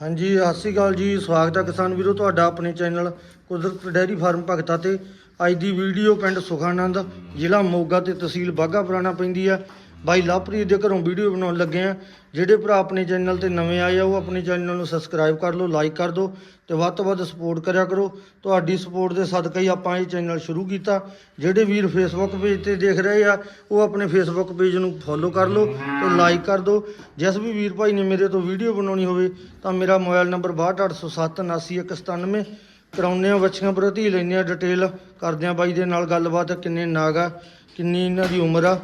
ਹਾਂਜੀ, ਸਤਿ ਸ਼੍ਰੀ ਅਕਾਲ ਜੀ। ਸਵਾਗਤ ਹੈ ਕਿਸਾਨ ਵੀਰੋ ਤੁਹਾਡਾ ਆਪਣੇ ਚੈਨਲ ਕੁਦਰਤ ਡੈਰੀ ਫਾਰਮ ਭਗਤਾ ਤੇ। ਅੱਜ ਦੀ ਵੀਡੀਓ ਪਿੰਡ ਸੁਖਾਨੰਦ ਜ਼ਿਲ੍ਹਾ ਮੋਗਾ ਤੇ ਤਹਿਸੀਲ ਬਾਘਾ ਪੁਰਾਣਾ ਪੈਂਦੀ ਆ ਬਾਈ ਲਵਪ੍ਰੀਤ ਦੇ ਘਰੋਂ ਵੀਡੀਓ ਬਣਾਉਣ ਲੱਗੇ ਆ। ਜਿਹੜੇ ਭਰਾ ਆਪਣੇ ਚੈਨਲ ਤੇ ਨਵੇਂ ਆਏ ਆ, ਉਹ ਆਪਣੇ ਚੈਨਲ ਨੂੰ ਸਬਸਕ੍ਰਾਈਬ ਕਰ ਲਓ ਲਾਈਕ ਕਰ ਦਿਓ ਤੇ ਵੱਧ ਤੋਂ ਵੱਧ ਸਪੋਰਟ ਕਰਿਆ ਕਰੋ। ਤੁਹਾਡੀ ਸਪੋਰਟ ਦੇ ਸਦਕਾ ਹੀ ਆਪਾਂ ਇਹ ਚੈਨਲ ਸ਼ੁਰੂ ਕੀਤਾ। ਜਿਹੜੇ ਵੀਰ ਫੇਸਬੁੱਕ ਪੇਜ ਤੇ ਦੇਖ ਰਹੇ ਆ, ਉਹ ਆਪਣੇ ਫੇਸਬੁੱਕ ਪੇਜ ਨੂੰ ਫੋਲੋ ਕਰ ਲਓ ਤੇ ਲਾਈਕ ਕਰ ਦਿਓ। ਜਿਸ ਵੀ ਵੀਰ ਭਾਈ ਨੇ ਮੇਰੇ ਤੋਂ ਵੀਡੀਓ ਬਣਾਉਣੀ ਹੋਵੇ, ਤਾਂ ਮੇਰਾ ਮੋਬਾਈਲ ਨੰਬਰ 6280799197 ਕਰਾਉਂਦੇ ਆ ਬੱਚੀਆਂ ਪ੍ਰਤੀ ਲੈਂਦੇ ਆ ਡਿਟੇਲ ਕਰਦੇ ਆ ਬਾਈ ਦੇ ਨਾਲ ਗੱਲਬਾਤ, ਕਿੰਨੇ ਨਾਗ ਆ, ਕਿੰਨੀ ਇਹਨਾਂ ਦੀ ਉਮਰ ਆ।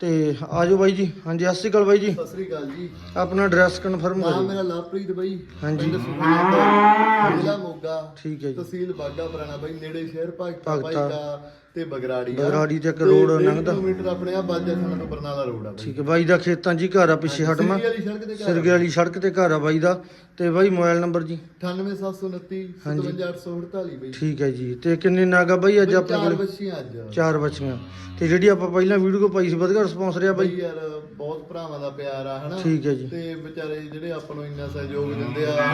ਤੇ ਆਜੋ ਬਾਈ ਜੀ। ਹਾਂਜੀ ਸਤਿ ਸ਼੍ਰੀ ਅਕਾਲ ਬਾਈ ਜੀ। ਸਤਿ ਸ੍ਰੀ ਅਕਾਲ ਜੀ। ਆਪਣਾ ਐਡਰੈਸ ਕਨਫਰਮ ਨਾਮ ਕਰੋ ਮੇਰਾ ਲਵਪ੍ਰੀਤ ਬਾਈ। ਹਾਂਜੀ। ਪਿੰਡ ਸੁਖਨਾ ਜ਼ਿਲ੍ਹਾ ਮੋਗਾ। ਠੀਕ ਹੈ ਜੀ। ਤਹਿਸੀਲ ਬਾਗਾ ਪੁਰਾਣਾ ਬਾਈ ਨੇੜੇ ਸ਼ਹਿਰ ਭਗਤਾ ਭਗਤਾ। ਭਾਈਕਾ ਤੇ ਬਗਰਾੜੀ ਆ। ਬਗਰਾੜੀ ਤੇ ਇੱਕ ਰੋਡ ਡੇਢ ਲੰਘਦਾ। ਕਿਲੋਮੀਟਰ ਆਪਣੇ ਆ ਬਾਜਾ ਖਾਨਾ ਤੋਂ ਬਰਨਾਲਾ ਰੋਡ ਆ ਠੀਕ ਹੈ ਬਾਈ ਦਾ ਖੇਤਾਂ 'ਚ ਹੀ ਘਰ ਆ ਪਿੱਛੇ ਹਟਮਾ। ਸਿਰਗੀ ਵਾਲੀ ਸੜਕ ਤੇ ਘਰ ਸਿਰਗੇ ਵਾਲੀ ਸੜਕ ਤੇ ਘਰ ਆ ਬਾਈ ਦਾ। ਤੇ ਬਾਈ ਮੋਬਾਈਲ ਨੰਬਰ ਜੀ। 98729 ਹਾਂਜੀ। 57848 ਬਾਈ। ਠੀਕ ਹੈ ਜੀ। ਤੇ ਕਿੰਨੇ ਨਾਗਾ ਬਾਈ ਅੱਜ ਆਪਣੇ ਚਾਰ ਕੋਲ? ਬੱਚੀਆਂ ਅੱਜ। ਚਾਰ ਬੱਚੀਆਂ। ਤੇ ਜਿਹੜੀ ਆਪਾਂ ਪਹਿਲਾਂ ਵੀਡੀਓ ਪਾਈ ਸੀ ਵਧੀਆ ਰਿਸਪੌਂਸ ਰਿਹਾ ਬਾਈ? ਬਾਈ ਯਾਰ ਬਹੁਤ ਭਰਾਵਾਂ ਦਾ ਪਿਆਰ ਆ ਹਨਾ? ਠੀਕ ਹੈ ਜੀ। ਤੇ ਵਿਚਾਰੇ ਜਿਹੜੇ ਆਪਾਂ ਨੂੰ ਇੰਨਾ ਸਹਿਯੋਗ ਦਿੰਦੇ ਆ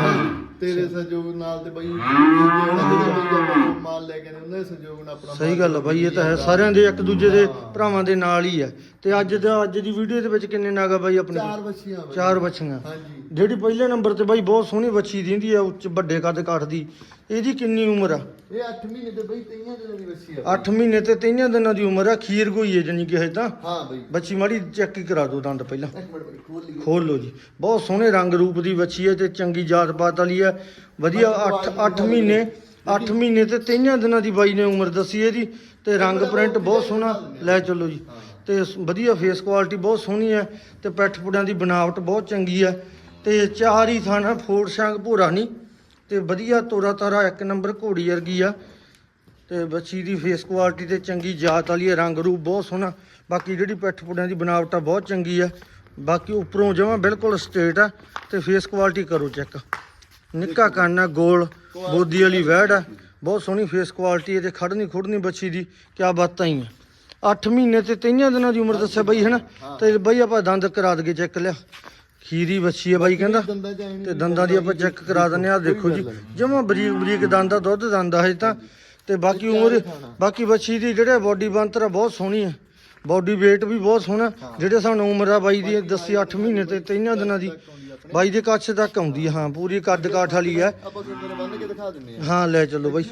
ਤੇਰੇ ਸਹਿਯੋਗ ਨਾਲ ਤੇ ਬਾਈ ਜਿਹੜਾ ਜਿਹੜੇ ਬਾਈ ਆਪਾਂ ਨੂੰ ਮਾਲ ਲੈ ਕੇ ਆਉਂਦੇ ਉਹਨਾਂ ਦੇ ਸਹਿਯੋਗ ਨਾਲ ਆਪਣਾ ਸਹੀ ਗੱਲ ਆ ਬਾਈ ਇਹ ਤਾਂ ਹੈ ਸਾਰਿਆਂ ਦੇ ਇੱਕ ਦੂਜੇ ਦੇ ਭਰਾਵਾਂ ਦੇ ਨਾਲ ਹੀ ਆ। ਤੇ ਅੱਜ ਦਾ ਅੱਜ ਦੀ ਵੀਡੀਓ ਦੇ ਵਿੱਚ ਕਿੰਨੇ ਨਾਗਾ ਬਾਈ ਆਪਣੇ ਕੋਲ? ਚਾਰ ਬੱਚੀਆਂ ਬਾਈ। ਚਾਰ ਬੱਚੀਆਂ ਹਾਂਜੀ। ਜਿਹੜੀ ਪਹਿਲੇ ਨੰਬਰ ਤੇ ਬਾਈ ਬਹੁਤ ਸੋਹਣੀ ਬੱਚੀ ਦਿੰਦੀ ਆ ਉੱਚ ਵੱਡੇ ਕੱਦ ਕਾਠ ਦੀ। ਇਹਦੀ ਕਿੰਨੀ ਉਮਰ ਆ? ਇਹ 8 ਮਹੀਨੇ ਤੇ ਬਈ ਤਈਆਂ ਦਿਨਾਂ ਦੀ ਬੱਚੀ ਆ 8 ਮਹੀਨੇ ਤੇ 3 ਦਿਨਾਂ ਦੀ ਉਮਰ ਆ ਖੀਰ ਕੋਈ ਹੈ ਜਾਨੀ ਕਿ ਤਾਂ। ਹਾਂ ਬਈ। ਬੱਚੀ ਮਾੜੀ ਚੈੱਕ ਹੀ ਕਰਾ ਦਿਓ ਦੰਦ ਪਹਿਲਾਂ। ਇੱਕ ਮਿੰਟ ਬਈ ਖੋਲ ਲਈ। ਖੋਲ ਲਓ ਜੀ। ਬਹੁਤ ਸੋਹਣੇ ਰੰਗ ਰੂਪ ਦੀ ਬੱਚੀ ਹੈ ਤੇ ਚੰਗੀ ਜਾਤ ਪਾਤ ਵਾਲੀ ਹੈ। ਵਧੀਆ 8 8 ਮਹੀਨੇ 8 ਮਹੀਨੇ ਤੇ 3 ਦਿਨਾਂ ਦੀ ਬਾਈ ਨੇ ਉਮਰ ਦੱਸੀ ਇਹਦੀ। ਤੇ ਰੰਗ ਪ੍ਰਿੰਟ ਬਹੁਤ ਸੋਹਣਾ। ਲੈ ਚੱਲੋ ਜੀ। ਤੇ ਵਧੀਆ ਫੇਸ ਕੁਆਲਿਟੀ ਬਹੁਤ ਸੋਹਣੀ ਹੈ। ਤੇ ਪੈਠ ਪੁੜਾਂ ਦੀ ਬਣਾਵਟ ਬਹੁਤ ਚੰਗੀ ਹੈ। ਤੇ ਚਾਰ ਹੀ ਥਾਣਾ ਸ਼ਾਂਗ ਭੂਰਾ ਨਹੀਂ। ਤੇ ਵਧੀਆ ਤੋਰਾ ਤਾਰਾ ਇੱਕ ਨੰਬਰ ਘੋੜੀ ਵਰਗੀ ਆ। ਤੇ ਬੱਚੀ ਦੀ ਫੇਸ ਕੁਆਲਿਟੀ ਤੇ ਚੰਗੀ ਜਾਤ ਵਾਲੀ ਹੈ ਰੰਗ ਰੂਪ ਬਹੁਤ ਸੋਹਣਾ। ਬਾਕੀ ਜਿਹੜੀ ਪਿੱਠ ਪੁੜਿਆਂ ਦੀ ਬਣਾਵਟ ਆ ਬਹੁਤ ਚੰਗੀ ਆ। ਬਾਕੀ ਉੱਪਰੋਂ ਜਮਾ ਬਿਲਕੁਲ ਸਟੇਟ ਆ ਤੇ ਫੇਸ ਕੁਆਲਿਟੀ ਕਰੋ ਚੈੱਕ ਨਿੱਕਾ ਕੰਨ ਆ, ਗੋਲ, ਬੋਦੀ ਵਾਲੀ ਵਹਿੜ ਆ। ਬਹੁਤ ਸੋਹਣੀ ਫੇਸ ਕੁਆਲਿਟੀ ਹੈ ਤੇ ਖੜਨੀ ਖੁੜਨੀ ਬੱਚੀ ਦੀ, ਕਿਆ ਬਾਤਾਂ ਹੀ ਆ। 8 ਮਹੀਨੇ ਤੇ 3 ਦਿਨਾਂ ਦੀ ਉਮਰ ਦੱਸਿਆ ਬਾਈ, ਹਨਾ? ਤੇ ਬਈ ਆਪਾਂ ਦੰਦ ਕਰਾ ਦਗੇ ਚੈੱਕ ਲਿਆ। ਖੀਰੀ ਬੱਚੀ ਆ ਬਾਈ ਕਹਿੰਦਾ। ਤੇ ਦੰਦਾਂ ਦੀ ਆਪਾਂ ਚੈੱਕ ਕਰਾ ਦਿੰਨੇ ਆ ਦੇਖੋ ਜੀ। ਜਮਾ ਬਰੀਕ ਬਰੀਕ ਦੰਦ ਆ ਦੁੱਧ ਦੰਦ ਆ ਇਹ ਤਾਂ। ਤੇ ਬਾਕੀ ਉਮਰ ਬਾਕੀ ਬੱਚੀ ਦੀ ਜਿਹੜੇ ਬਾਡੀ ਬੰਤਰ ਆ ਬਹੁਤ ਸੋਹਣੀ ਹੈ ਬਾਡੀ weight ਵੀ ਬਹੁਤ ਸੋਹਣਾ। ਜਿਹੜੇ ਸਾਨੂੰ ਉਮਰ ਆ ਬਾਈ ਦੀ ਦੱਸੀ 8 ਮਹੀਨੇ ਤੇ 3 ਦਿਨਾਂ ਦੀ। ਬਾਈ ਦੇ ਕੱਛ ਤੱਕ ਆਉਂਦੀ ਹਾਂ ਪੂਰੀ ਕੱਦ ਕਾਠ ਵਾਲੀ ਆ। ਆਪਾਂ ਕਿੰਨੇ ਬੰਨ ਕੇ ਦਿਖਾ ਦਿੰਨੇ ਆ ਹਾਂ ਲੈ ਚੱਲੋ ਬਾਈ।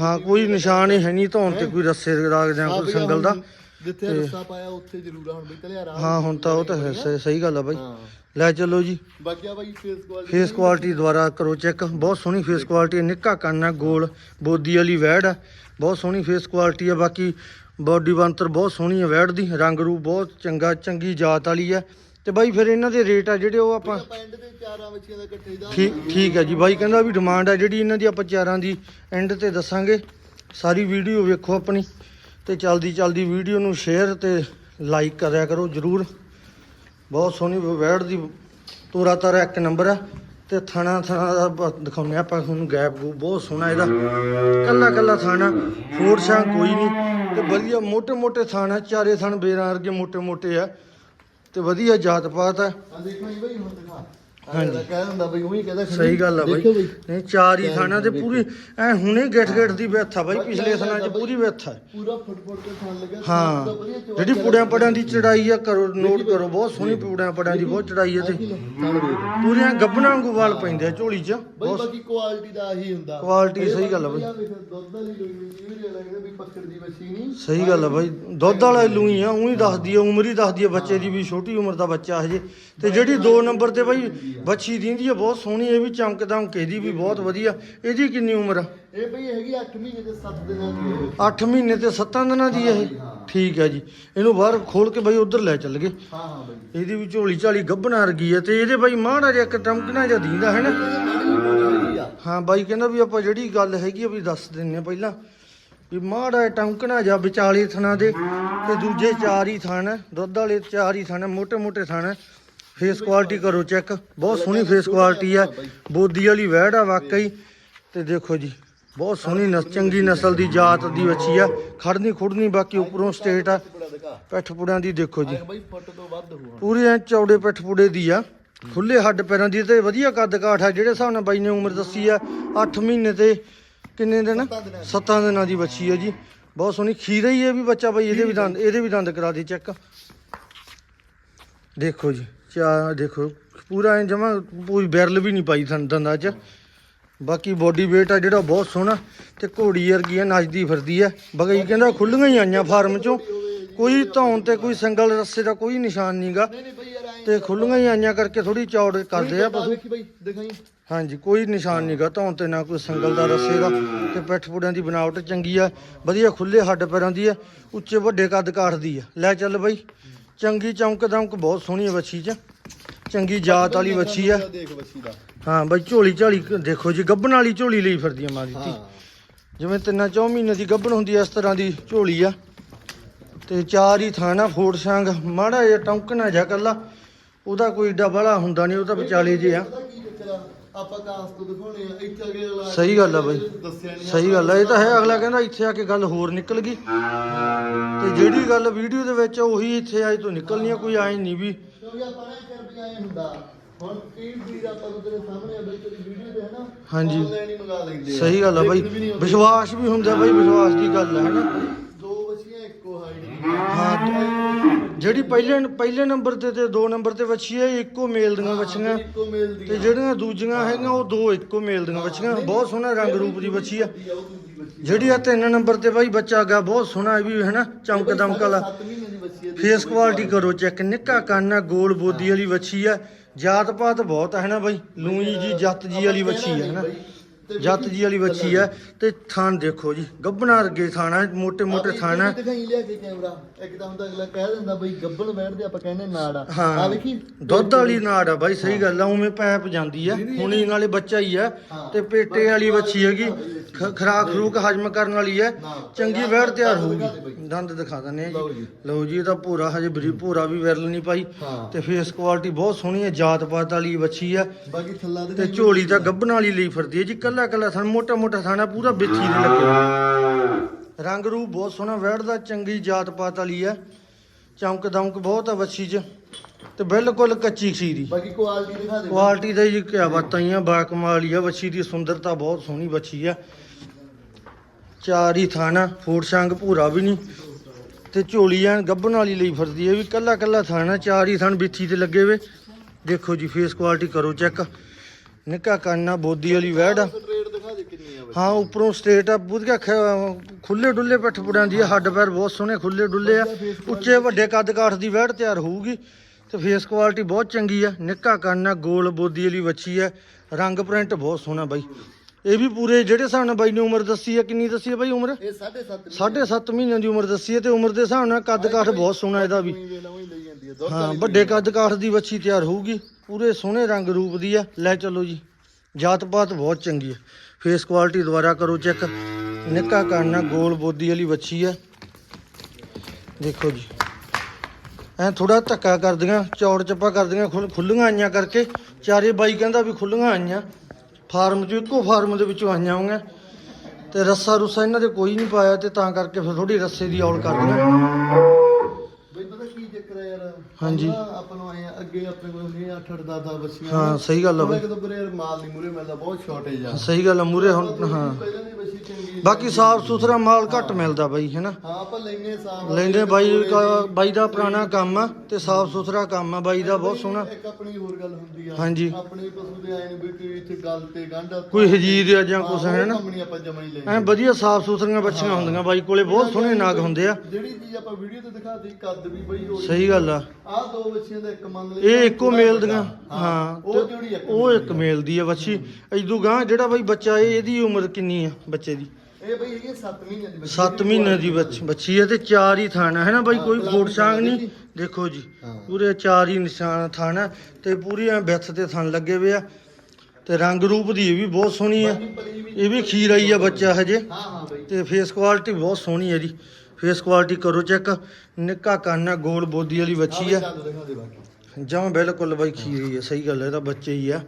ਹਾਂ ਕੋਈ ਨਿਸ਼ਾਨ ਹੀ ਹੈ ਨਹੀਂ ਧੌਣ ਤੇ ਕੋਈ ਰੱਸੇ ਦਾਗ ਜਾਂ ਹਾਂ ਕੋਈ ਸੰਗਲ ਦਾ। ਜਿੱਥੇ ਰਸਤਾ ਪਾਇਆ ਉੱਥੇ ਜ਼ਰੂਰ ਆ। ਹੁਣ ਬਈ ਤਲਿਆ ਰਾਹ ਹਾਂ ਹੁਣ ਤਾਂ ਉਹ ਤਾਂ ਹੈ, ਸਹੀ- ਸਹੀ ਗੱਲ ਆ ਬਾਈ। ਲੈ ਚੱਲੋ ਜੀ। ਬਾਕੀ ਆ ਬਾਈ ਫੇਸ ਕੁਆਲਿਟੀ ਫੇਸ ਕੁਆਲਿਟੀ ਦੁਆਰਾ ਕਰੋ ਚੈੱਕ ਬਹੁਤ ਸੋਹਣੀ ਫੇਸ ਕੁਆਲਿਟੀ ਹੈ ਨਿੱਕਾ ਕੰਨ ਹੈ ਗੋਲ ਬੋਦੀ ਵਾਲੀ ਵੈੜ ਹੈ ਬਹੁਤ ਸੋਹਣੀ ਫੇਸ ਕੁਆਲਿਟੀ ਹੈ ਬਾਕੀ ਬਾਡੀ ਬੰਤਰ ਬਹੁਤ ਸੋਹਣੀ ਹੈ ਵੈੜ ਦੀ। ਰੰਗ ਰੂਪ ਬਹੁਤ ਚੰਗਾ ਚੰਗੀ ਜਾਤ ਵਾਲੀ ਹੈ ਤੇ ਬਾਈ ਫਿਰ ਇਹਨਾਂ ਦੇ ਰੇਟ ਆ ਜਿਹੜੇ ਉਹ ਆਪਾਂ ਐਂਡ ਤੇ ਚਾਰਾਂ ਬੱਚੀਆਂ ਦਾ ਇਕੱਠੇ ਦਾ। ਠੀਕ ਠੀਕ ਹੈ ਜੀ। ਬਾਈ ਕਹਿੰਦਾ ਵੀ ਡਿਮਾਂਡ ਹੈ ਜਿਹੜੀ ਇਹਨਾਂ ਦੀ ਆਪਾਂ ਚਾਰਾਂ ਦੀ ਐਂਡ ਤੇ ਦੱਸਾਂਗੇ। ਸਾਰੀ ਵੀਡੀਓ ਵੇਖੋ ਆਪਣੀ। ਤੇ ਚਲਦੀ ਚਲਦੀ ਵੀਡੀਓ ਨੂੰ ਸ਼ੇਅਰ ਤੇ ਲਾਈਕ ਕਰਿਆ ਕਰੋ ਜਰੂਰ। ਬਹੁਤ ਸੋਹਣੀ ਵੈੜ ਦੀ ਤੋਰਾ ਤਾਰਾ ਇੱਕ ਨੰਬਰ ਆ। ਤੇ ਥਣਾ ਥਣਾ ਦਾ ਦਿਖਾਉਂਦੇ ਆ ਆਪਾਂ ਤੁਹਾਨੂੰ ਗੈਪ ਗੂਪ ਬਹੁਤ ਸੋਹਣਾ ਇਹਦਾ। ਕੱਲਾ ਕੱਲਾ ਥਾਣਾ ਫੋਰ ਸ਼ਾਂ ਕੋਈ ਨਹੀਂ। ਤੇ ਵਧੀਆ ਮੋਟੇ ਮੋਟੇ ਥਾਣਾ, ਚਾਰੇ ਥਣ ਬੇਰਾਂ ਵਰਗੇ ਮੋਟੇ ਮੋਟੇ ਆ। ਤੇ ਵਧੀਆ ਜਾਤ ਪਾਤ ਆ। ਦੇਖੋ ਜੀ ਬਾਈ ਹੁਣ ਦਿਖਾ ਹਾਂਜੀ। ਹਾਂਜੀ ਕਹਿ ਹੁੰਦਾ ਬਈ ਉਹੀ ਕਹਿੰਦਾ ਖੜੀ। ਸਹੀ ਗੱਲ ਆ ਬਾਈ। ਦੇਖੋ ਬਈ। ਨਹੀਂ ਚਾਰ ਹੀ ਥਾਣਾ ਤੇ ਪੂਰੀ ਐ ਹੁਣੇ ਗਿੱਠ ਗਿੱਠ ਦੀ ਵਿੱਥ ਆ ਬਾਈ ਪਿਛਲੇ ਥਾਣਾ 'ਚ ਪੂਰੀ ਵਿੱਥ ਆ। ਪੂਰਾ ਫੁੱਟ ਫੁੱਟ ਕੇ ਖਾਣ ਲੱਗਿਆ ਹਾਂ। ਜਿਹੜੀ ਪੁੜਿਆਂ ਪੜਿਆਂ ਦੀ ਚੜਾਈ ਆ ਕਰੋ ਨੋਟ ਕਰੋ ਬਹੁਤ ਸੋਹਣੀ ਪੁੜਿਆਂ ਪੜਿਆਂ ਦੀ ਬਹੁਤ ਚੜਾਈ ਆ ਤੇ ਪੂਰੀਆਂ ਗੱਬਣਾ ਵਾਂਗੂ ਵਾਲ ਪੈਂਦੇ ਆ ਝੋਲੀ 'ਚ। ਬਈ ਬਾਕੀ ਕੁਆਲਿਟੀ ਦਾ ਆਹੀ ਹੁੰਦਾ। ਕੁਆਲਿਟੀ ਸਹੀ ਗੱਲ ਆ ਬਈ। ਦੁੱਧ ਵਾਲੀ ਲੋਈ ਵੀ ਵੀ ਲੱਗਦਾ ਵੀ ਪੱਕੜ ਦੀ ਬੱਚੀ ਨਹੀਂ। ਸਹੀ ਗੱਲ ਆ ਬਾਈ। ਦੁੱਧ ਵਾਲਾ ਲੂਈ ਆ ਉਹੀ ਦੱਸਦੀ ਆ ਉਮਰ ਹੀ ਦੱਸਦੀ ਆ ਬੱਚੇ ਦੀ ਵੀ ਛੋਟੀ ਉਮਰ ਦਾ ਬੱਚਾ ਹਜੇ। ਤੇ ਜਿਹੜੀ 2 ਨੰਬਰ ਤੇ ਬਾਈ ਰਹਿੰਦੀ ਬੱਚੀ ਰਹਿੰਦੀ ਆ ਬਹੁਤ ਸੋਹਣੀ ਇਹ ਵੀ ਚਮਕ ਦਮਕ ਇਹਦੀ ਵੀ ਬਹੁਤ ਵਧੀਆ। ਇਹਦੀ ਕਿੰਨੀ ਉਮਰ ਆ? ਇਹ ਬਈ ਹੈਗੀ 8 ਮਹੀਨੇ ਤੇ 7 ਦਿਨਾਂ ਦੀ 8 ਮਹੀਨੇ ਤੇ 7 ਦਿਨਾਂ ਦੀ ਇਹ? ਠੀਕ ਹੈ ਜੀ। ਇਹਨੂੰ ਬਾਹਰ ਖੋਲ ਕੇ ਬਈ ਉਧਰ ਲੈ ਚੱਲ ਗਏ। ਇਹਦੀ ਵੀ ਝੋਲੀ ਝਾਲੀ ਗੱਭਣਾ ਰਗੀ ਆ ਤੇ ਇਹਦੇ ਬਈ ਮਾੜਾ ਜਿਹਾ ਇੱਕ ਟਮਕਣਾ ਜਿਹਾ ਦਿੰਦਾ ਹੈ ਨਾ? ਹਾਂ ਬਾਈ ਕਹਿੰਦਾ ਵੀ ਆਪਾਂ ਜਿਹੜੀ ਗੱਲ ਹੈਗੀ ਆ ਵੀ ਦੱਸ ਦਿੰਨੇ ਪਹਿਲਾਂ। ਵੀ ਮਾੜਾ ਟਮਕਣਾ ਜਾਂ ਵਿਚਾਲੇ ਥਣਾ ਦੇ ਤੇ ਦੂਜੇ ਚਾਰ ਹੀ ਥਣ ਦੁੱਧ ਵਾਲੇ ਚਾਰ ਹੀ ਥਣ ਮੋਟੇ ਮੋਟੇ ਥਣ। ਫੇਸ ਕੁਆਲਿਟੀ ਕਰੋ ਚੈੱਕ ਬਹੁਤ ਸੋਹਣੀ ਫੇਸ ਕੁਆਲਿਟੀ ਆ। ਬੋਦੀ ਵਾਲੀ ਵਹਿੜ ਆ ਵਾਕਈ। ਤੇ ਦੇਖੋ ਜੀ, ਬਹੁਤ ਸੋਹਣੀ ਨਸ ਚੰਗੀ ਨਸਲ ਦੀ ਜਾਤ ਦੀ ਵੱਛੀ ਆ। ਖੜਨੀ ਖੁੜਨੀ ਬਾਕੀ ਉੱਪਰੋਂ ਸਟੇਟ ਆ। ਬੜਾ ਪਿੱਠ ਪੁੜਿਆਂ ਦੀ ਦੇਖੋ ਜੀ। ਆਹ ਬਾਈ ਪੂਰੀ ਐ ਚੌੜੇ ਪਿੱਠ ਪੁੜੇ ਦੀ ਆ। ਖੁੱਲੇ ਹੱਡ ਪੈਰਾਂ ਦੀ ਤੇ ਵਧੀਆ ਕੱਦ ਕਾਠ ਆ। ਜਿਹੜੇ ਹਿਸਾਬ ਨਾਲ ਬਾਈ ਨੇ ਉਮਰ ਦੱਸੀ ਆ 8 ਮਹੀਨੇ ਤੇ ਕਿੰਨੇ ਦਿਨ? ਸੱਤਾਂ ਦਿਨਾਂ ਦੀ। 7 ਦਿਨਾਂ ਦੀ ਬੱਚੀ ਆ ਜੀ। ਬਹੁਤ ਸੋਹਣੀ ਖੀਰਾ ਹੀ ਇਹ ਵੀ ਬੱਚਾ ਬਾਈ, ਇਹਦੇ ਵੀ ਦੰਦ ਇਹਦੇ ਵੀ ਦੰਦ ਕਰਾ ਦੇ ਚੈੱਕ ਦੇਖੋ ਜੀ। ਚਾ ਦੇਖੋ ਪੂਰਾ ਐ ਜਮਾ ਪੂਰੀ ਬੈਰਲ ਵੀ ਨਹੀਂ ਪਾਈ ਦੰ- ਦੰਦਾਂ 'ਚ। ਬਾਕੀ ਬੋਡੀ weight ਆ ਜਿਹੜਾ ਬਹੁਤ ਸੋਹਣਾ ਤੇ ਘੋੜੀ ਵਰਗੀ ਆ ਨੱਚਦੀ ਫਿਰਦੀ ਆ। ਬਗਈ ਕਹਿੰਦਾ ਖੁੱਲੀਆਂ ਹੀ ਆਈਆਂ ਫਾਰਮ 'ਚੋਂ। ਕੋਈ ਧੌਣ ਤੇ ਕੋਈ ਸਿੰਗਲ ਰੱਸੇ ਦਾ ਕੋਈ ਨਿਸ਼ਾਨ ਨਹੀਂਗਾ ਤੇ ਖੁੱਲੀਆਂ ਹੀ ਆਈਆਂ ਕਰਕੇ ਥੋੜੀ ਚੌੜ ਕਰਦੇ ਆ ਪਸ਼ੂ। ਹਾਂਜੀ ਕੋਈ ਨਿਸ਼ਾਨ ਨਹੀਂਗਾ ਧੌਣ ਤੇ ਨਾ ਕੋਈ ਸੰਗਲ ਦਾ ਰੱਸੇ ਦਾ। ਤੇ ਪਿੱਠ ਪੁੜਿਆਂ ਦੀ ਬਣਾਵਟ ਚੰਗੀ ਆ। ਵਧੀਆ ਖੁੱਲੇ ਹੱਡ ਪੈਰਾਂ ਦੀ ਆ ਉੱਚੇ ਵੱਡੇ ਕੱਦ ਕਾਠ ਦੀ ਆ। ਲੈ ਚੱਲ ਬਈ। ਚੰਗੀ ਚੌਂਕ ਦਮਕ ਬਹੁਤ ਸੋਹਣੀ ਆ ਵੱਛੀ ਚ। ਚੰਗੀ ਜਾਤ ਵਾਲੀ ਵੱਛੀ ਆ। ਦੇਖ ਬੱਚੀ ਦਾ। ਹਾਂ ਬਈ ਝੋਲੀ ਝਾਲੀ ਦੇਖੋ ਜੀ ਗੱਬਣ ਵਾਲੀ ਝੋਲੀ ਲਈ ਫਿਰਦੀ ਆ ਮਾਂ ਦੀ ਧੀ। ਹਾਂ। ਜਿਵੇਂ ਤਿੰਨਾਂ ਚੌ ਮਹੀਨੇ ਦੀ ਗੱਭਣ ਹੁੰਦੀ ਐ ਇਸ ਤਰ੍ਹਾਂ ਦੀ ਝੋਲੀ ਆ। ਤੇ ਚਾਰ ਹੀ ਥਾਣਾ ਫੋੜ ਸੰਗ ਮਾੜਾ ਜਿਹਾ ਟੌਂਕਣਾ ਜਾ ਕੱਲਾ। ਉਹਦਾ ਕੋਈ ਏਡਾ ਬੜਾ ਹੁੰਦਾ ਨਹੀਂ ਉਹ ਤਾਂ ਵਿਚਾਲੇ ਜੇ ਆ। ਆਪਾਂ ਕਾਸ ਤੋਂ ਦਿਖਾਉਣੇ ਆ ਇੱਥੇ ਅਗੇ ਅਗਲਾ ਸਹੀ ਗੱਲ ਆ ਬਾਈ। ਦੱਸਿਆ ਨਹੀਂ ਸਹੀ ਗੱਲ ਆ ਇਹ ਤਾਂ ਹੈ ਅਗਲਾ ਕਹਿੰਦਾ ਇੱਥੇ ਆ ਕੇ ਗੱਲ ਹੋਰ ਨਿਕਲ ਗਈ। ਤੇ ਜਿਹੜੀ ਗੱਲ ਵੀਡੀਓ ਦੇ ਵਿੱਚ ਆ, ਉਹੀ ਇੱਥੇ ਆਈ ਤੋਂ ਨਿਕਲਣੀ ਆ ਕੋਈ ਆਏ ਨਹੀਂ ਵੀ। ਕਿਉਂਕਿ ਆਪਾਂ ਨੇ ਕਰ ਵੀ ਆਏ ਹੁੰਦਾ। ਹੁਣ ਕਈ ਵੀਰ ਆਪਾਂ ਨੂੰ ਤੇਰੇ ਸਾਹਮਣੇ ਆ ਬਈ ਤੇਰੀ ਵੀਡੀਓ ਤੇ ਹੈ ਨਾ ਹਾਂਜੀ। ਆਨਲਾਈਨ ਹੀ ਮੰਗਾ ਲੈਂਦੇ ਆ। ਸਹੀ ਗੱਲ ਆ ਬਾਈ। ਦੇਖਣ ਵੀ ਨਹੀਂ ਆਉਂਦੇ। ਵਿਸ਼ਵਾਸ ਵੀ ਹੁੰਦਾ ਬਾਈ ਵਿਸ਼ਵਾਸ ਦੀ ਗੱਲ ਹੈ ਨਾ? ਦੋ ਬੱਚੀਆਂ ਇੱਕੋ ਹਾਈਟ ਹਾਂ ਜਿਹੜੀ ਪਹਿਲੇ ਪਹਿਲੇ ਨੰਬਰ ਤੇ ਤੇ ਦੋ ਨੰਬਰ ਤੇ ਵੱਛੀ ਹੈ ਇੱਕੋ ਮੇਲ ਦੀਆਂ ਵੱਛੀਆਂ। ਇੱਕੋ ਮੇਲ ਦੀ ਤੇ ਜਿਹੜੀਆਂ ਦੂਜੀਆਂ ਹੈਗੀਆਂ ਉਹ ਦੋ ਇੱਕੋ ਮੇਲ ਦੀਆਂ ਵੱਛੀਆਂ। ਬਹੁਤ ਸੋਹਣਾ ਰੰਗ ਰੂਪ ਦੀ ਵੱਛੀ ਆ। ਜਿਹੜੀ ਆ ਤਿੰਨ ਨੰਬਰ ਤੇ ਬਾਈ ਬੱਚਾ ਗਾ ਬਹੁਤ ਸੋਹਣਾ ਇਹ ਵੀ ਹੈ ਨਾ ਚਮਕ ਦਮਕ ਵਾਲਾ। 7 ਮਹੀਨੇ ਦੀ ਬੱਚੀ ਹੈ ਫੇਸ ਕੁਆਲਿਟੀ ਕਰੋ ਚੈੱਕ ਨਿੱਕਾ ਕੰਨ ਆ ਗੋਲ ਬੋਦੀ ਵਾਲੀ ਵੱਛੀ ਆ। ਜਾਤ ਪਾਤ ਬਹੁਤ ਹੈ ਨਾ ਬਾਈ? ਲੂਈ ਜੀ ਜੱਤ ਜੀ ਵਾਲੀ ਵੱਛੀ ਹੈ ਨਾ ਜੱਤ ਜੀ ਵਾਲੀ ਬੱਚੀ ਆ ਤੇ ਥਾਨ ਦੇਖੋ ਜੀ ਗੱਬਣਾ ਅੱਗੇ ਥਾਣਾ ਮੋٹے ਮੋٹے ਥਾਣਾ ਦੁੱਧ ਵਾਲੀ ਨਾੜ ਆ ਬਾਈ ਸਹੀ ਗੱਲ ਆ ਉਵੇਂ ਪੈਪ ਜਾਂਦੀ ਆ ਹੁਣੀ ਨਾਲੇ ਬੱਚਾ ਹੀ ਆ ਤੇ ਪੇਟੇ ਵਾਲੀ ਬੱਚੀ ਹੈਗੀ ਖਰਾਕ ਖਰੂਕ ਹਜਮ ਕਰਨ ਵਾਲੀ ਹੈ ਚੰਗੀ ਵਹਿੜ ਤਿਆਰ ਹੋਊਗੀ। ਦੰਦ ਦਿਖਾ ਦਿੰਦੇ ਆ ਜੀ। ਲਓ ਜੀ। ਇਹਦਾ ਭੋਰਾ ਹਜੇ ਬਰੀ ਭੋਰਾ ਵੀ ਵਿਰਲ ਨਹੀਂ ਪਾਈ। ਤੇ ਫੇਸ ਕੁਆਲਿਟੀ ਬਹੁਤ ਸੋਹਣੀ ਹੈ ਜਾਤ ਪਾਤ ਵਾਲੀ ਬੱਚੀ ਆ। ਤੇ ਝੋਲੀ ਤਾਂ ਗੱਬਣ ਵਾਲੀ ਲਈ ਫਿਰਦੀ ਹੈ ਜੀ ਕੱਲਾ ਕੱਲਾ ਥਣ ਮੋਟਾ ਮੋਟਾ ਥਾਣਾ ਪੂਰਾ ਬਿੱਥੀ ਦੇ ਲੱਗੇ ਰੰਗ ਰੂਪ ਬਹੁਤ ਸੋਹਣਾ ਵਹਿੜਦਾ ਚੰਗੀ ਜਾਤ ਪਾਤ ਵਾਲੀ ਆ ਚਮਕ ਦਮਕ ਬਹੁਤ ਆ ਵੱਛੀ 'ਚ ਤੇ ਬਿਲਕੁਲ ਕੱਚੀ ਖੀਰੀ ਬਾਕੀ ਕੁਆਲਿਟੀ ਦਿਖਾ ਦੇ। ਕੁਆਲਿਟੀ ਦਾ ਜੀ ਕਿਆ ਬਾਤਾਂ ਹੀ ਆ ਬਾ ਕਮਾਲ ਹੀ ਆ ਵੱਛੀ ਦੀ ਸੁੰਦਰਤਾ ਬਹੁਤ ਸੋਹਣੀ ਵੱਛੀ ਆ। ਚਾਰ ਹੀ ਥਾਣਾ ਫੋੜ ਸੰਗ ਭੂਰਾ ਵੀ ਨਹੀਂ। ਤੇ ਝੋਲੀ ਐਨ ਗੱਬਣ ਵਾਲੀ ਲਈ ਫਿਰਦੀ ਹੈ ਵੀ ਕੱਲਾ ਕੱਲਾ ਥਾਣਾ ਚਾਰ ਹੀ ਥਣ ਬਿੱਥੀ ਤੇ ਲੱਗੇ ਵੇ। ਦੇਖੋ ਜੀ ਫੇਸ ਕੁਆਲਿਟੀ ਕਰੋ ਚੈੱਕ ਨਿੱਕਾ ਕੰਨਾ ਬੋਦੀ ਵਾਲੀ ਵਹਿੜ ਆ। ਸਟ੍ਰੇਟ ਦਿਖਾ ਦੇ ਕਿੰਨੀ ਆ ਬਈ। ਹਾਂ ਉੱਪਰੋਂ ਸਟੇਟ ਆ ਬੁੱਧਗਾ ਖੁੱਲੇ ਡੁੱਲੇ ਪਿੱਠ ਪੁੜਾਂ ਦੀ ਆ, ਹੱਡ ਪੈਰ ਬਹੁਤ ਸੋਹਣੇ ਖੁੱਲੇ ਡੁੱਲੇ ਆ। ਉੱਚੇ ਵੱਡੇ ਕੱਦ ਕਾਠ ਦੀ ਵਹਿੜ ਤਿਆਰ ਹੋਊਗੀ ਤੇ ਫੇਸ ਕੁਆਲਿਟੀ ਬਹੁਤ ਚੰਗੀ ਆ। ਨਿੱਕਾ ਕੰਨ ਗੋਲ ਬੋਦੀ ਵਾਲੀ ਵੱਛੀ ਆ। ਰੰਗ ਪ੍ਰਿੰਟ ਬਹੁਤ ਸੋਹਣਾ ਬਾਈ। ਇਹ ਵੀ ਪੂਰੇ ਜਿਹੜੇ ਹਿਸਾਬ ਨਾਲ ਬਾਈ ਨੇ ਉਮਰ ਦੱਸੀ ਆ ਕਿੰਨੀ ਦੱਸੀ ਆ ਬਾਈ ਉਮਰ? ਇਹ 7.5 ਸਾਢੇ ਸੱਤ ਮਹੀਨਿਆਂ ਦੀ ਉਮਰ ਦੱਸੀ ਹੈ ਤੇ ਉਮਰ ਦੇ ਹਿਸਾਬ ਨਾਲ ਕੱਦ ਕਾਠ ਬਹੁਤ ਸੋਹਣਾ ਇਹਦਾ ਵੀ। ਹੈ ਹਾਂ ਵੱਡੇ ਕੱਦ ਕਾਠ ਦੀ ਵੱਛੀ ਤਿਆਰ ਹੋਊਗੀ ਪੂਰੇ ਸੋਹਣੇ ਰੰਗ ਰੂਪ ਦੀ ਆ। ਲੈ ਚੱਲੋ ਜੀ ਜਾਤ ਪਾਤ ਬਹੁਤ ਚੰਗੀ ਹੈ ਫੇਸ ਕੁਆਲਿਟੀ ਦੁਬਾਰਾ ਕਰੋ ਚੈੱਕ ਨਿੱਕਾ ਆ ਗੋਲ ਬੋਦੀ ਵਾਲੀ ਵੱਛੀ ਆ। ਦੇਖੋ ਜੀ ਐ ਥੋੜਾ ਧੱਕਾ ਕਰਦੀਆਂ ਚੌੜ ਚੱਪਾ ਕਰਦੀਆਂ ਖੁੱਲ- ਖੁੱਲੀਆਂ ਆਈਆਂ ਕਰਕੇ ਚਾਰੇ ਬਾਈ ਕਹਿੰਦਾ ਵੀ ਖੁੱਲੀਆਂ ਆਈਆਂ। ਫਾਰਮ 'ਚੋਂ ਇੱਕੋ ਫਾਰਮ ਦੇ ਵਿੱਚੋਂ ਆਈਆਂ ਹੋਈਆਂ। ਤੇ ਰੱਸਾ ਰੁੱਸਾ ਇਹਨਾਂ ਦੇ ਕੋਈ ਨਹੀਂ ਪਾਇਆ ਤੇ ਤਾਂ ਕਰਕੇ ਫਿਰ ਥੋੜੀ ਰੱਸੇ ਦੀ ਔਲ ਕਰਦੀਆਂ ਬਈ ਪਤਾ ਕੀ ਚੱਕਰ ਹੈ ਯਾਰ? ਹਾਂਜੀ। ਆਪਾਂ ਨਾ ਆਪਾਂ ਨੂੰ ਆਏ ਆ, ਅੱਗੇ ਆਪਣੇ ਕੋਲ ਹੁੰਦੀਆਂ 8 8 10 10 ਬੱਚੀਆਂ। ਹਾਂ ਸਹੀ ਗੱਲ ਆ ਬਾਈ। ਇੱਕ ਤਾਂ ਬਰੇ ਮਾਲ ਨਹੀਂ ਮੂਰੇ ਮਿਲਦਾ ਬਹੁਤ ਸ਼ਾਰਟੇਜ ਆ। ਸਹੀ ਗੱਲ ਆ ਮੂਰੇ ਹੁਣ ਹਾਂ। ਪਹਿਲਾਂ ਬਾਕੀ ਸਾਫ਼ ਸੁਥਰਾ ਮਾਲ ਘੱਟ ਮਿਲਦਾ ਬਾਈ ਹੈਨਾ ਹਾਂ ਆਪਾਂ ਲੈਨੇ ਸਾਫ਼। ਲੈਂਦੇ ਬਾਈ ਕਾ- ਬਾਈ ਦਾ ਪੁਰਾਣਾ ਕੰਮ ਆ ਤੇ ਸਾਫ਼ ਸੁਥਰਾ ਕੰਮ ਆ ਬਾਈ ਦਾ ਬਹੁਤ ਸੋਹਣਾ। ਇੱਕ ਆਪਣੀ ਹੋਰ ਗੱਲ ਹੁੰਦੀ ਆ। ਹਾਂਜੀ। ਆਪਣੇ ਪਸ਼ੂ ਦੇ ਆਏ ਨੇ ਵੀ ਕੋਈ ਇੱਥੇ ਗੱਲ ਤੇ ਗੰਢ ਕੋਈ ਹਜੀਰ ਆ ਜਾਂ ਕੁਛ ਹੈ ਨਾ? ਕੰਪਨੀ ਆਪਾਂ ਜਮਾ ਹੀ ਐ ਵਧੀਆ ਸਾਫ਼ ਸੁਥਰੀਆਂ ਬੱਚੀਆਂ ਹੁੰਦੀਆਂ ਬਾਈ ਕੋਲੇ ਬਹੁਤ ਸੋਹਣੇ ਨਾਗ ਹੁੰਦੇ ਆ। ਜਿਹੜੀ ਚੀਜ਼ ਆਪਾਂ ਵੀਡੀਓ ਤੇ ਦਿਖਾਤੀ ਕੱਦ ਵੀ ਬਈ ਹੋਈ ਸਹੀ ਗੱਲ ਆ। ਆਹ ਦੋ ਬੱਚਿਆਂ ਦਾ ਇੱਕ ਮੰਨ ਲਈ ਇਹ ਇੱਕੋ ਮੇਲ ਦੀਆਂ। ਹਾਂ ਉਹ ਤੇ ਇੱਕ ਉਹ ਇੱਕ ਮੇਲ ਦੀ ਆ ਬੱਚੀ। ਇਦੋਂ ਗਾਂ ਜਿਹੜਾ ਬਾਈ ਬੱਚਾ ਇਹ ਇਹਦੀ ਉਮਰ ਕਿੰਨੀ ਆ ਬੱਚੇ ਦੀ? ਇਹ ਬਈ ਹੈਗੀ 7 ਮਹੀਨਿਆਂ ਦੀ ਬੱਚੀ 7 ਮਹੀਨੇ ਦੀ ਬੱਚ- ਬੱਚੀ ਹੈ ਤੇ ਚਾਰ ਹੀ ਥਾਣਾ ਹੈ ਨਾ ਬਾਈ ਕੋਈ ਫੋਟ ਛਾਂਗ ਨਹੀਂ? ਦੇਖੋ ਜੀ ਹਾਂ। ਪੂਰੇ ਚਾਰ ਹੀ ਨਿਸ਼ਾਨ ਥਾਣਾ ਤੇ ਪੂਰੀ ਐ ਵਿੱਥ ਤੇ ਥਣ ਲੱਗੇ ਵੇ ਆ। ਤੇ ਰੰਗ ਰੂਪ ਦੀ ਇਹ ਵੀ ਬਹੁਤ ਸੋਹਣੀ ਆ। ਵੀ ਇਹ ਵੀ ਖੀਰ ਆਈ ਆ ਬੱਚਾ ਹਜੇ। ਹਾਂ ਹਾਂ ਬਈ। ਤੇ ਫੇਸ ਕੁਆਲਿਟੀ ਬਹੁਤ ਸੋਹਣੀ ਹੈ ਜੀ। ਫੇਸ ਕੁਆਲਿਟੀ ਕਰੋ ਚੈੱਕ ਨਿੱਕਾ ਕੰਨ ਆ ਗੋਲ ਬੋਦੀ ਵਾਲੀ ਬੱਚੀ ਆ। ਚੱਲ ਦਿਖਾ ਦੇ ਬਾਕੀ। ਜਮਾਂ ਬਿਲਕੁਲ ਬਾਈ ਖੀਰ ਹੀ ਸਹੀ ਗੱਲ ਹੈ ਇਹਦਾ ਬੱਚੇ ਹੀ ਆ।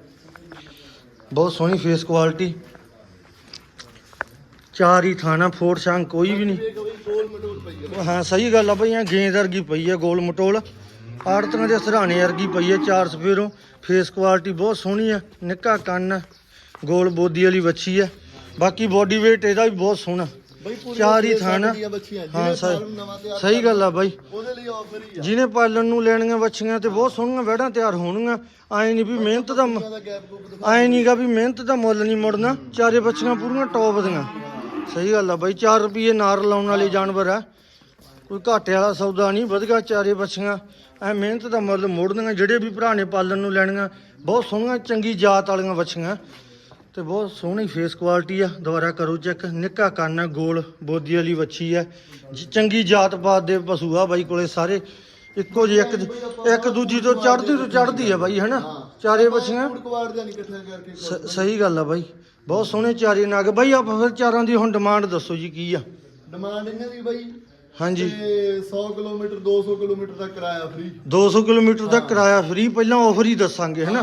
ਬਹੁਤ ਸੋਹਣੀ ਫੇਸ ਕੁਆਲਿਟੀ ਚਾਰ ਹੀ ਥਾਣਾ ਫੋੜ ਸ਼ਾਂਗ ਕੋਈ ਵੀ ਨਹੀਂ। ਹਾਂ ਸਹੀ ਗੱਲ ਆ ਬਈ ਆ ਗੇਂਦ ਵਰਗੀ ਪਈ ਆ ਗੋਲ ਮਟੋਲ। ਆੜਤੀਆਂ ਦੇ ਸਰਾਣੇ ਵਰਗੀ ਪਈ ਆ ਚਾਰ ਸਫੇਰੋਂ। ਫੇਸ ਕੁਆਲਿਟੀ ਬਹੁਤ ਸੋਹਣੀ ਆ ਨਿੱਕਾ ਕੰਨ ਗੋਲ ਬੋਦੀ ਵਾਲੀ ਵੱਛੀ ਆ। ਬਾਕੀ ਬੋਡੀ weight ਇਹਦਾ ਵੀ ਬਹੁਤ ਸੋਹਣਾ। ਚਾਰ ਹੀ ਛੇ ਥਾਂ ਨਾ। ਸੱਤ ਦੀਆਂ ਬੱਚੀਆਂ ਹਾਂ, ਸਹੀ- ਗੱਲ ਆ ਬਾਈ। ਉਹਦੇ ਲਈ ਆਫਰ ਹੀ ਆ। ਜਿਹਨੇ ਪਾਲਣ ਨੂੰ ਲੈਣੀਆਂ ਵੱਛੀਆਂ ਤੇ ਬਹੁਤ ਸੋਹਣੀਆਂ ਵਹਿੜਾਂ ਤਿਆਰ ਹੋਣਗੀਆਂ। ਐ ਨਹੀਂ ਵੀ ਮਿਹਨਤ ਦਾ ਐ ਨਹੀਂਗਾ ਵੀ ਮਿਹਨਤ ਦਾ ਮੁੱਲ ਨਹੀਂ ਮੁੜਨਾ। ਚਾਰੇ ਬੱਚੀਆਂ ਪੂਰੀਆਂ ਟੌਪ ਦੀਆਂ। ਸਹੀ ਗੱਲ ਆ ਬਾਈ 4 ਰੁਪਏ ਨਾਰ ਲਾਉਣ ਵਾਲੇ ਜਾਨਵਰ ਆ। ਕੋਈ ਘਾਟੇ ਵਾਲਾ ਸੌਦਾ ਨਹੀਂ ਵਧੀਆ ਚਾਰੇ ਬੱਚੀਆਂ ਐ ਮਿਹਨਤ ਦਾ ਮੁੱਲ ਮੋੜਦੀਆਂ ਜਿਹੜੇ ਵੀ ਭਰਾ ਨੇ ਪਾਲਣ ਨੂੰ ਲੈਣੀਆਂ ਬਹੁਤ ਸੋਹਣੀਆਂ ਚੰਗੀ ਜਾਤ ਵਾਲੀਆਂ ਬੱਚੀਆਂ ਤੇ ਬਹੁਤ ਸੋਹਣੀ ਫੇਸ ਕੁਆਲਿਟੀ ਆ ਦੁਬਾਰਾ ਕਰੋ ਚੈੱਕ ਨਿੱਕਾ ਕੰਨ ਆ ਗੋਲ ਬੋਦੀ ਵਾਲੀ ਵੱਛੀ ਆ। ਚੰਗੀ ਜਾਤ ਪਾਤ ਦੇ ਪਸ਼ੂ ਆ ਬਾਈ ਕੋਲੇ ਸਾਰੇ। ਇੱਕੋ ਜਿਹੇ ਇੱਕ ਇੱਕ ਦੂਜੀ ਤੋਂ ਚੜਦੀ ਤੋਂ ਚੜਦੀ ਆ ਬਾਈ ਹਨਾ? ਚਾਰੇ ਬੱਚੀਆਂ ਸਹੀ ਗੱਲ ਆ ਬਾਈ। ਬਹੁਤ ਸੋਹਣੇ ਚਾਰੇ ਨਗ। ਬਾਈ ਆਪਾਂ ਫਿਰ ਚਾਰਾਂ ਦੀ ਹੁਣ ਡਿਮਾਂਡ ਦੱਸੋ ਜੀ ਕੀ ਆ? ਡਿਮਾਂਡ ਇਹਨਾਂ ਦੀ ਬਾਈ? ਹਾਂਜੀ। ਤੇ 100 ਕਿਲੋਮੀਟਰ 200 ਕਿਲੋਮੀਟਰ ਤੱਕ ਕਿਰਾਇਆ ਫ੍ਰੀ 200 ਕਿਲੋਮੀਟਰ ਦਾ ਕਿਰਾਇਆ ਫ੍ਰੀ ਪਹਿਲਾਂ ਆਫਰ ਹੀ ਦੱਸਾਂਗੇ ਹਨਾ?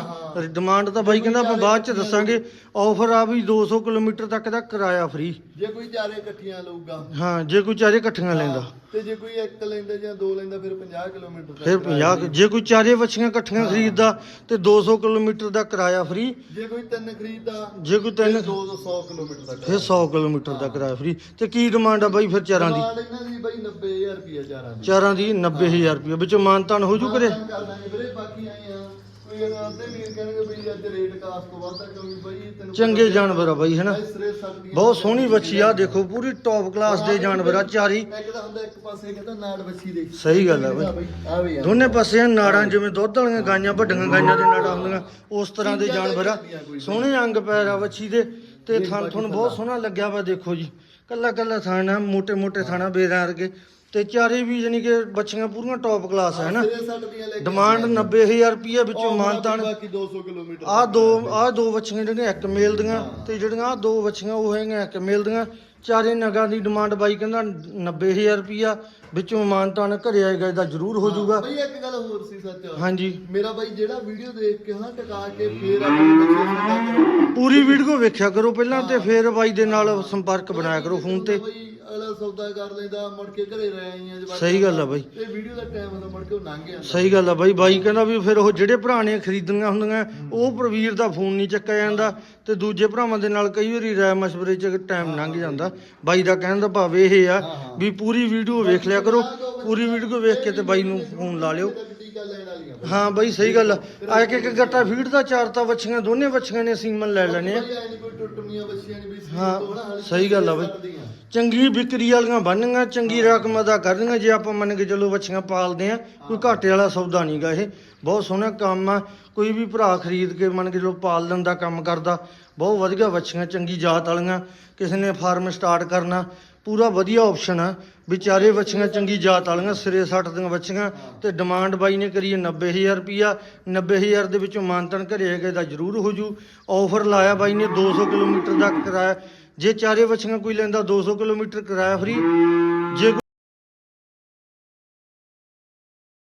ਡਿਮਾਂਡ ਤਾਂ ਬਾਈ ਕਹਿੰਦਾ ਆਪਾਂ ਬਾਅਦ ਚ ਦੱਸਾਂਗੇ। ਆਫਰ ਆ ਵੀ 200 ਕਿਲੋਮੀਟਰ ਤੱਕ ਦਾ ਕਿਰਾਇਆ ਫ੍ਰੀ ਜੇ ਕੋਈ ਚਾਰੇ ਇਕੱਠੀਆਂ ਲਊਗਾ। ਹਾਂ ਜੇ ਕੋਈ ਚਾਰੇ ਇਕੱਠੀਆਂ ਲੈਂਦਾ। ਤੇ ਜੇ ਕੋਈ ਇੱਕ ਲੈਂਦਾ ਜਾਂ ਦੋ ਲੈਂਦਾ ਫਿਰ 50 ਕਿਲੋਮੀਟਰ ਤੱਕ ਫਿਰ ਕਿਰਾਇਆ 50 ਜੇ ਕੋਈ ਚਾਰੇ ਵੱਛੀਆਂ ਇਕੱਠੀਆਂ ਖਰੀਦਦਾ ਤੇ 200 ਕਿਲੋਮੀਟਰ ਦਾ ਕਿਰਾਇਆ ਫ੍ਰੀ ਜੇ ਕੋਈ ਤਿੰਨ ਖਰੀਦਦਾ ਜੇ ਕੋਈ ਤਿੰਨ 200 ਕਿਲੋਮੀਟਰ ਤੱਕ ਫਿਰ 100 ਕਿਲੋਮੀਟਰ ਦਾ ਕਿਰਾਇਆ ਫ੍ਰੀ ਤੇ ਕੀ ਡਿਮਾਂਡ ਆ ਬਾਈ ਫਿਰ ਚਾਰਾਂ ਦੀ? ਇਹਨਾਂ ਦੀ ਬਾਈ 90000 ਰੁਪਿਆ ਚਾਰਾਂ ਦੀ। ਚਾਰਾਂ ਦੀ 90000 ਰੁਪਏ ਵਿੱਚੋਂ ਮਾਨਤਾਨ ਹੋ ਜੂ ਕਰੇ? ਮਾਨ ਕਰ ਦਾਂਗੇ ਵੀਰੇ ਬਾਕੀ ਆਏ ਆ ਚੰਗੇ ਜਾਨਵਰ ਆ ਬਾਈ ਹੈਨਾ? ਬਹੁਤ ਸੋਹਣੀ ਵੱਛੀ ਆ ਦੇਖੋ ਪੂਰੀ ਟੌਪ ਕਲਾਸ ਦੇ ਜਾਨਵਰ ਆ ਚਾਰੀ। ਸਹੀ ਗੱਲ ਆ ਬਾਈ। ਆ ਵੀ ਆ। ਦੋਨੇ ਪਾਸੇ ਨਾੜਾਂ ਜਿਵੇਂ ਦੁੱਧ ਵਾਲੀਆਂ ਗਾਈਆਂ ਵੱਡੀਆਂ ਗਾਈਆਂ ਦੇ ਨਾੜਾਂ ਹੁੰਦੀਆਂ ਉਸ ਤਰ੍ਹਾਂ ਦੇ ਜਾਨਵਰ ਆ। ਸੋਹਣੇ ਅੰਗ ਪੈਰ ਆ ਵੱਛੀ ਦੇ ਤੇ ਥਣ ਥਣ ਬਹੁਤ ਸੋਹਣਾ ਲੱਗਿਆ ਵਾ ਦੇਖੋ ਜੀ। ਕੱਲਾ ਕੱਲਾ ਥਾਣਾ ਮੋਟੇ ਮੋਟੇ ਥਾਣਾ ਬੇਦਾਰ ਕੇ। ਤੇ ਚਾਰੇ ਵੀ ਜਾਨੀ ਕਿ ਬੱਚੀਆਂ ਪੂਰੀਆਂ ਟੌਪ ਕਲਾਸ ਹੈ ਨਾ। ਡਿਮਾਂਡ 90000 ਰੁਪਏ ਵਿੱਚੋਂ ਮਾਨਤਾਨ। ਬਾਕੀ 200 ਕਿਲੋਮੀਟਰ। ਆ ਦੋ ਆ ਦੋ ਬੱਚੀਆਂ ਜਿਹੜੀਆਂ ਇੱਕ ਮੇਲ ਦੀਆਂ ਤੇ ਜਿਹੜੀਆਂ ਆ ਦੋ ਬੱਚੀਆਂ ਉਹ ਹੈਗੀਆਂ ਇੱਕ ਮੇਲ ਦੀਆਂ। ਚਾਰੇ ਨਗਾਂ ਦੀ ਡਿਮਾਂਡ ਬਾਈ ਕਹਿੰਦਾ 90000 ਰੁਪਿਆ ਵਿੱਚੋਂ ਮਾਨਤਾਨ ਘਰੇ ਆਏਗਾ ਇਹਦਾ ਜ਼ਰੂਰ ਹੋ ਜਾਊਗਾ। ਬਈ ਇੱਕ ਗੱਲ ਹੋਰ ਸੀ ਸੱਚ। ਹਾਂਜੀ। ਮੇਰਾ ਬਾਈ ਜਿਹੜਾ ਵੀਡੀਓ ਦੇਖ ਕੇ ਹਾਂ ਟਿਕਾ ਕੇ ਫੇਰ ਆਪਣੇ ਬੱਚੇ ਨੂੰ ਪੂਰੀ ਵੀਡੀਓ ਵੇਖਿਆ ਕਰੋ ਪਹਿਲਾਂ ਤੇ ਫਿਰ ਬਾਈ ਦੇ ਨਾਲ ਸੰਪਰਕ ਬਣਾਇਆ ਕਰੋ ਫੋਨ ਤੇ। ਅਗਲਾ ਸੌਦਾ ਕਰ ਲੈਂਦਾ ਮੁੜ ਕੇ ਘਰੇ ਰਹਿ ਆਈਆਂ ਜਵਾਕਾਂ ਸਹੀ ਗੱਲ ਆ ਬਾਈ। ਇਹ ਵੀਡੀਓ ਦਾ ਟਾਈਮ ਹੁੰਦਾ ਮੁੜ ਕੇ ਉਹ ਲੰਘ ਗਿਆ ਸਹੀ ਗੱਲ ਆ ਬਾਈ ਬਾਈ ਕਹਿੰਦਾ ਵੀ ਫਿਰ ਉਹ ਜਿਹੜੇ ਭਰਾ ਨੇ ਖਰੀਦਣੀਆਂ ਹੁੰਦੀਆਂ ਉਹ ਪ੍ਰਵੀਰ ਦਾ ਫੋਨ ਨਹੀਂ ਚੱਕਿਆ ਜਾਂਦਾ ਤੇ ਦੂਜੇ ਭਰਾਵਾਂ ਦੇ ਨਾਲ ਕਈ ਵਾਰੀ ਰਾਏ ਮਸ਼ਵਰੇ 'ਚ ਟਾਈਮ ਲੰਘ ਜਾਂਦਾ। ਬਾਈ ਦਾ ਕਹਿਣ ਦਾ ਭਾਵ ਇਹ ਆ ਵੀ ਪੂਰੀ ਵੀਡੀਓ ਵੇਖ ਲਿਆ ਕਰੋ ਪੂਰੀ ਵੀਡੀਓ ਵੇਖ ਕੇ ਤੇ ਬਾਈ ਨੂੰ ਫੋਨ ਲਾ ਲਿਓ। ਤੱਕ ਟੀਕਾ ਲੈਣ ਵਾਲੀਆਂ ਹਾਂ ਬਾਈ ਸਹੀ ਗੱਲ ਆ। ਆ ਇੱਕ ਇੱਕ ਗੱਟਾ ਫੀਡ ਦਾ ਚਾਰਤਾ ਵੱਛੀਆਂ ਦੋਨੇ ਵੱਛੀਆਂ ਨੇ ਸੀਮਨ ਲੈ ਲੈਣੇ ਆ। ਬਈ ਐ ਨਹੀਂ ਕੋਈ ਟੁੱਟਮੀਆਂ ਬੱਚੀਆਂ ਨਹੀਂ ਵੀ ਸੀ ਹਾਂ, ਤੋਂ ਸਹੀ ਗੱਲ ਆ ਬਈ। ਸਕਦੀਆਂ। ਚੰਗੀ ਵਿਕਰੀ ਵਾਲੀਆਂ ਬਣਨੀਆਂ ਚੰਗੀ ਰਕਮ ਅਦਾ ਕਰਨੀਆਂ ਜੇ ਆਪਾਂ ਮੰਨ ਕੇ ਚੱਲੋ ਵੱਛੀਆਂ ਪਾਲਦੇ ਆ ਕੋਈ ਘਾਟੇ ਵਾਲਾ ਸੌਦਾ ਨਹੀਂਗਾ ਇਹ ਬਹੁਤ ਸੋਹਣਾ ਕੰਮ ਆ ਕੋਈ ਵੀ ਭਰਾ ਖਰੀਦ ਕੇ ਮੰਨ ਕੇ ਚੱਲੋ ਪਾਲਣ ਦਾ ਕੰਮ ਕਰਦਾ ਬਹੁਤ ਵਧੀਆ ਵੱਛੀਆਂ ਚੰਗੀ ਜਾਤ ਵਾਲੀਆਂ ਕਿਸੇ ਨੇ ਫਾਰਮ ਸਟਾਰਟ ਕਰਨਾ ਪੂਰਾ ਵਧੀਆ ਆਪਸ਼ਨ ਆ। ਵਿਚਾਰੇ ਵੱਛੀਆਂ ਚੰਗੀ ਜਾਤ ਵਾਲੀਆਂ, ਸਿਰੇ ਸੱਟ ਦੀਆਂ ਵੱਛੀਆਂ ਤੇ ਡਿਮਾਂਡ ਬਾਈ ਨੇ ਕਰੀ ਹੈ 90000 ਰੁਪਿਆ 90000 ਦੇ ਵਿੱਚੋਂ ਮਾਨਤਨ ਘਰੇ ਹੈਗੇ ਦਾ ਜ਼ਰੂਰ ਹੋ ਜੂ ਆਫਰ ਲਾਇਆ ਬਾਈ ਨੇ 200 ਕਿਲੋਮੀਟਰ ਦਾ ਕਿਰਾਇਆ। ਜੇ ਚਾਰੇ ਵੱਛੀਆਂ ਕੋਈ ਲੈਂਦਾ 200 ਕਿਲੋਮੀਟਰ ਕਿਰਾਇਆ ਫਰੀ ਜੇ